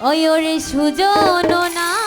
অয়রে ওই ওরে সুজন না